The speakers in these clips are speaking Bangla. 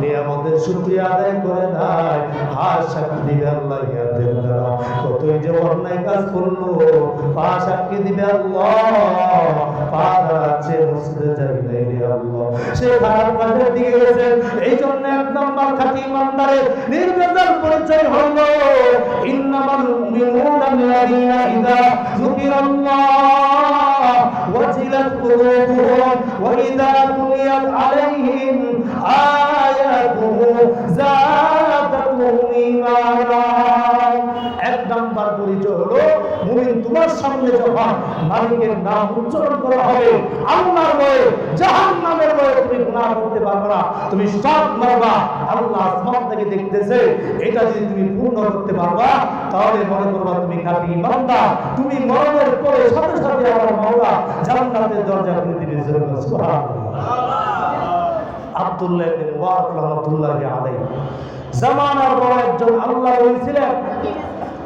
নিয়ামতের শুকরিয়া আদায় করে নাই। হার সাক্ষী দিবে আল্লাহ ইয়াদের দ্বারা কতই যে অন্যায় কাজ করল, পা সাক্ষী দিবে আল্লাহ। পা দাঁড়াচ্ছে মসজিদে যাবি নাই রে আল্লাহ। সে খারাপ কাজের দিকে গেছে এই জন্য এক নম্বর খাঁটি ইমানদারের নির্বেজাল পরিচয় হলো, ইন্নামাল মুমিনুনা আল্লাযীনা ইযা যুকিরাল্লাহ। করা হবে। আল্লাহর ভয়ে, জাহান্নামের ভয়ে তুমি গুনাহ করতে পারবে না। তুমি সব মারবা, আল্লাহ আসমান থেকে এটা যদি তুমি পূর্ণ করতে পারবা, তাহলে মনে করবা তুমি খাঁটি ইমানদার তুমি মরণের পরে সাথে সাথে জান্নাতের দরজা খুলে দিবে আব্দুল্লাহ ইবনে রাহমাতুল্লাহি আলাইহি। জামানার বড় একজন আল্লাহ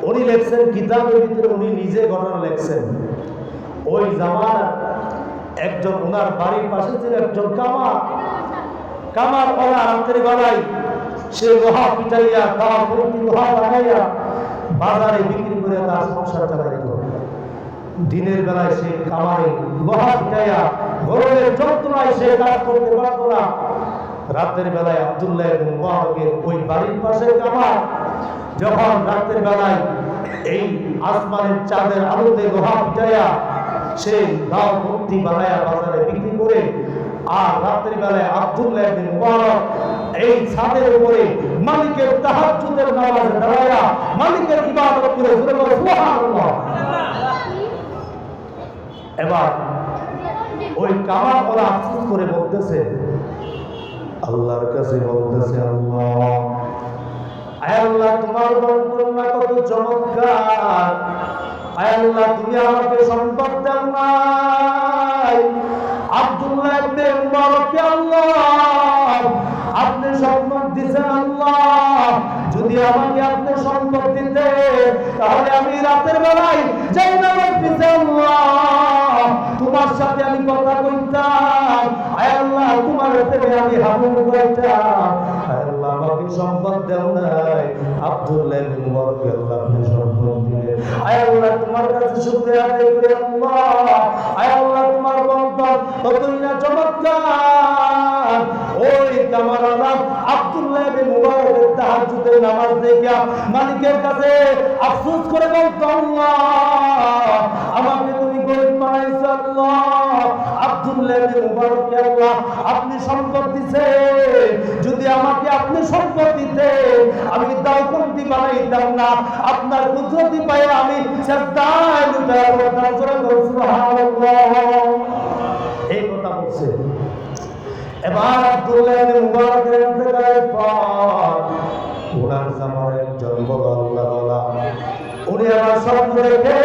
উনি লেখছেন, কিতাবের ভিতরে উনি নিজে ঘটনা লেখছেন। ওই একজন ওনার বাড়ির পাশে ছিল একজন কামার। কামার ওরা বেলায় সে লোহা পিটাইয়া লোহা লাগাইয়া বাজারে বিক্রি করে তার সংসার চালাইত দিনের বেলায় সে কামারে লোহা পিটাইয়া গরমের যন্ত্রণায় সে কাজ করতে পারত না। রাতের বেলায় আব্দুল্লাহ এবং মুবারকের ওই বাড়ির পাশে কামার যখন রাতের বেলায় এই আসমানের চাঁদের আলোতে লোহা পিটাইয়া সে দাও ভর্তি বানায়া বাজারে বিক্রি করে, আর রাতের বেলায় আব্দুল্লাহ ইবনে মুবারক এই ছাদের উপরে মালিকের তাহাজ্জুদের নামাজে দাঁড়ায়া মালিকের ইবাদত করে সুবহানাল্লাহ। এবার ওই কামার ওরা আফসোস করে বলতেছে, আল্লাহর কাছে বলতেছে আল্লাহ, আয় আল্লাহ, তোমার বর্ণনা কত চমৎকার। আয় আল্লাহ, তুমি আমাকে সম্পদ নাই। আব্দুল্লাহ ইবনে আল্লাহ, আপনি সম্পদ দিছেন আল্লাহ। যদি আমাকে আপনি সম্পদ দিতে তাহলে আমি রাতের বেলায় যাই নামাজ আমি কইতাম আল্লাহ, আমাকে সম্পদ দেও নাই। আল্লাহ সম্পদ দিলেন। আয় আল্লাহ, তোমার কাছে শুকরিয়া আদায় করি আল্লাহ। আয় আল্লাহ, তোমার না চমৎকার। ওই কামারালা আব্দুল্লাহ ইবনে মুবারকের তাহাজ্জুদের নামাজ দেখে মালিকের কাছে আফসোস করে বলতো, আল্লাহ, আমাকে তুমি গরিব বানাইছো, আল্লাহ। আপনি সম্পদ দিছে। যদি আমাকে আপনি সম্পদ দিতে, আমি দাওকন্তি বানাইতাম না। আপনার কুদরতি পায়ে আমি লুটায় পড়তাম সুবহানাল্লাহ। এই কথা বলছে। এবার আব্দুল্লাহ মুবারকের ইন্তেকালের পর ওনার জামার একজন বড় আল্লাহ উনি আবার স্বপ্ন দেখে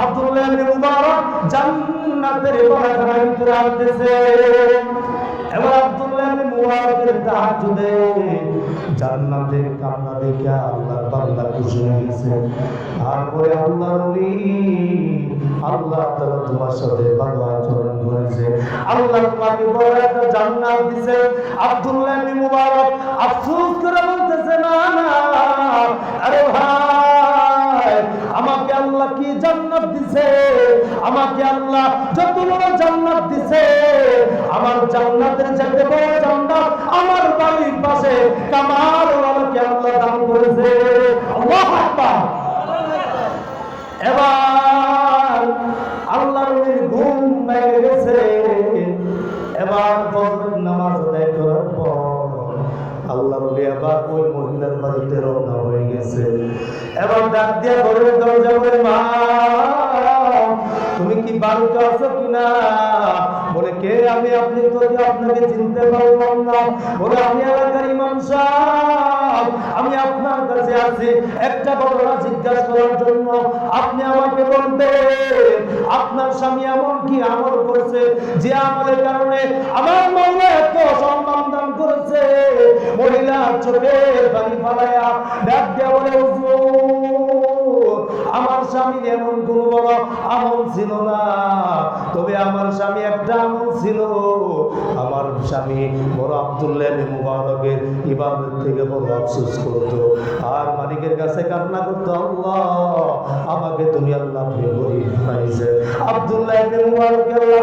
আব্দুল্লাহ মুবারক আসতেছে এবার আব্দুল্লাহ তাহাজ্জুদে জান্নাতের কান্না দেখে আল্লাহর বান্দা খুশি তারপরে আল্লাহর ওলি আল্লাহ তাআলা তোমার সাথে ভালো আচরণ করেছে। আল্লাহ তোমাকে বড় একটা জান্নাত দিছে। আব্দুল্লাহ ইবনে মুবারক আফসোস করে বলতেছে, না না জান্নাত দিছে। আমাকে আল্লাহ যত বড় জান্নাত দিছে, আমার জান্নাতের চাইতে বড় জান্নাত আমার বাড়ির পাশে। কামার নবী এবার ওই মহিলার বাড়িতে রওনা হয়ে গেছে। এবার ডাক দিয়া ঘরের দরজা বলে, মা, তুমি কি বাড়িতে আছো কিনা বলে, কে আমি? আপনি তো আপনাকে চিনতে পারলাম না। বলে, আমি এলাকার ইমাম সাহেব। আমি আপনার কাছে আছি একটা ঘটনা জিজ্ঞাসা করার জন্য আপনি আমাকে বলবেন, আপনার স্বামী এমন কি আমল করেছে যে আমলের কারণে আমার মহিলা এত সম্মান দান করেছে। মহিলা চোখের পানি ফালাইয়া ডাক দিয়া বলে আমার স্বামী এমন কোন বড় আমল ছিল না। তবে আমার স্বামী একটা আমল ছিল। আমার স্বামী বড় আবদুল্লাহ মুবারকের ইবাদত থেকে বড় আফসোস করতো। আর মালিকের কাছে কান্না করতো, আল্লাহ, আমাকে তুমি আল্লাহ গরিব বানাইছেন আবদুল্লাহ মুবারককে আল্লাহ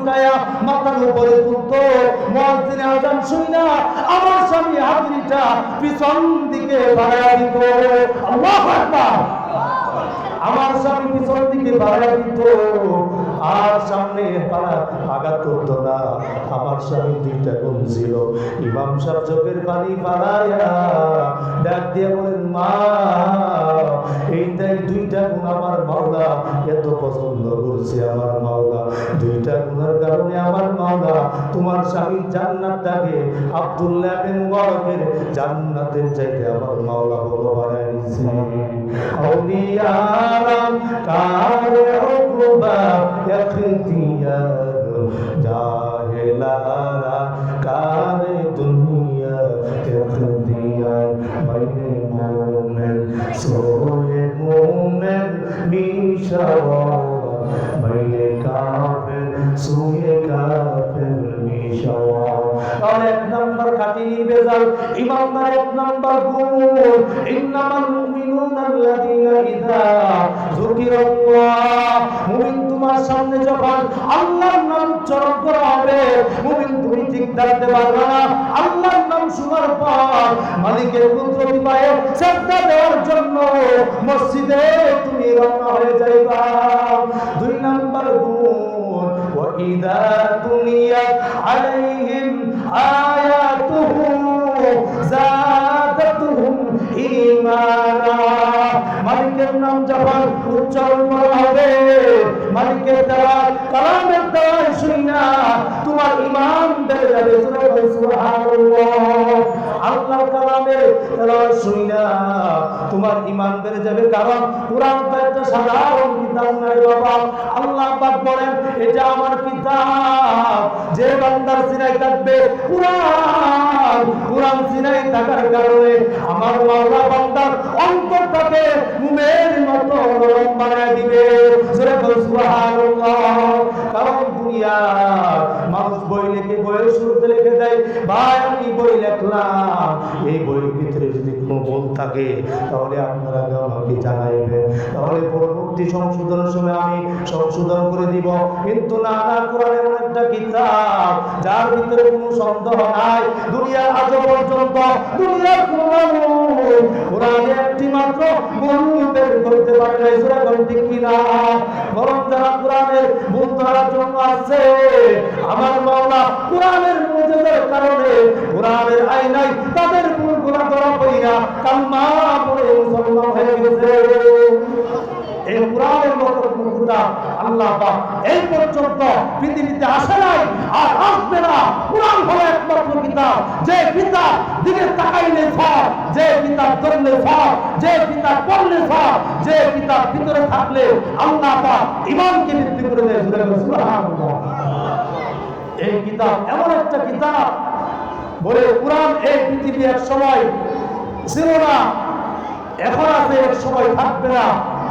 উঠায়া মাথার উপরে তুলতো। মুয়াজ্জিন আযান শুইনা আমার স্বামী হাতুড়িটা পিছন দিকে দিত। আল্লাহু আকবার। আমার স্বামী পিছন দিকে দিত। আর সামনে আঘাত করতো না। আমার স্বামী দুইটা গুণ ছিল। ইমাম পানি পাড়ায়া ডাক দিয়ে বলেন, মা, এইটাই দুইটা গুণ আমার মাওলা। এত পছন্দ করছে আমার দুইটা গুণের কারণে আমার মাওলা তোমার স্বামীর জান্নাতটাকে আব্দুল্লাহ বিন মুবারকের জান্নাতের চাইতে আমার মাওলা বড় বানায় নিছে আউলিয়ারাম কারে উকবা এক তোমার সামনে যখন আল্লাহর নাম উচ্চারণ করা হবে মুমিন তুমি ঠিক থাকতে পারবে না আল্লাহর নাম শোনার পর মালিকের কুদরতি পায়ে সেজদা দেওয়ার জন্য মসজিদে তুমি রওনা হয়ে যাইবা। দুই নাম্বার গুণ وإذا تليت عليهم آياته زادتهم إيمانا মালিকের নাম যখন উচ্চারণ করা হবে মালিকের দেওয়া কালামের দেওয়া শুনি না তোমার ইমান বেড়ে যাবে সুরে বল সুবহানাল্লাহ আল্লাহ কালামের তেলাওয়াত শুনি তোমার ইমান বেড়ে যাবে কারণ কোরআন তো একটা সাধারণ কিতাব নাই বাবা। আল্লাহ পাক বলেন, এটা আমার কিতাব। যে বান্দার সিনাই থাকবে, কোরআন কোরআন সিনাই থাকার কারণে আমার মাওলা বান্দার অন্তরটাকে মুমের মতো নরম বানায় দিবে। সূরা সুবহানাল্লাহ। কারণ দুনিয়া মানুষ বই লিখে, বইয়ের শুরুতে লিখে দেয়, ভাই, আমি বই লিখলাম এই বইয়ের ভিতরে যদি কোনো ভুল থাকে, তাহলে আপনারা আমাকে জানাইবেন। তাহলে পরবর্তী সংশোধনের সময় আমি সংশোধন করে দিব। কিন্তু না না একটা কিতাব, যার ভিতরে কোনো সন্দেহ নাই। দুনিয়ার আজ পর্যন্ত, দুনিয়ার কোরআনে একটি মাত্র ভুল বের করতে পারে নাই। সুরা ঠিক কিনা বরং যারা কোরআনের ভুল ধরার জন্য আসছে। আমার মাওলা কোরআনের মুজিজার কারণে কোরআনের আইনাই তাদের ভুলগুলো ধরা পড়ি না কালমা পড়ে মুসলমান হয়ে গেছে। এই কোরআনের মতো আল্লাহ পাক এই পর্যন্ত পৃথিবীতে আসে নাই আর আসবে না। কোরআন হলো একমাত্র কিতাব। যে কিতাব দিকে তাকাইলে সব, যে কিতাব ধরলে সব, যে কিতাব পড়লে সব, যে কিতাব ভিতরে থাকলে আল্লাহ পাক ইমানকে বৃদ্ধি করে দেয়। সুবহানাল্লাহ। এই কিতাব এমন একটা কিতাব বলে কোরআন এই পৃথিবী এক সময় ছিল না, এখন আছে এক সময় থাকবে না।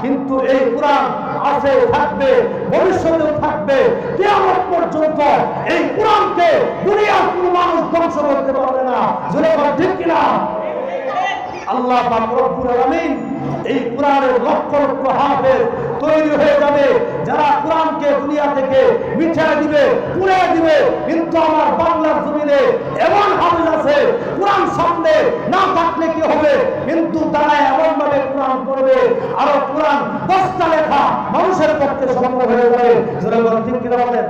কিন্তু এই কোরআন আছে, থাকবে, ভবিষ্যতেও থাকবে। কেমন পর্যন্ত এই কোরআনকে দুনিয়ার কোনো মানুষ ধ্বংস করতে পারবে না। জোরে ঠিক কিনা? আল্লাহ পাক রব্বুল আলামিন এই কোরআনের লক্ষ লক্ষ হাফেজ তৈরি হয়ে যাবে। যারা কোরআনকে দুনিয়া থেকে মিঠিয়ে দিবে, পুড়ে দিবে, কিন্তু আমার বাংলার জমিনে এমন হাফেজ আছে, কোরআন সামনে না থাকলে কি হবে? কিন্তু তারা এমন ভাবে কোরআন করবে আর কোরআন দশটা লেখা মানুষের পক্ষে সম্ভব হয়ে যাবে। ঠিক কিনা বলেন?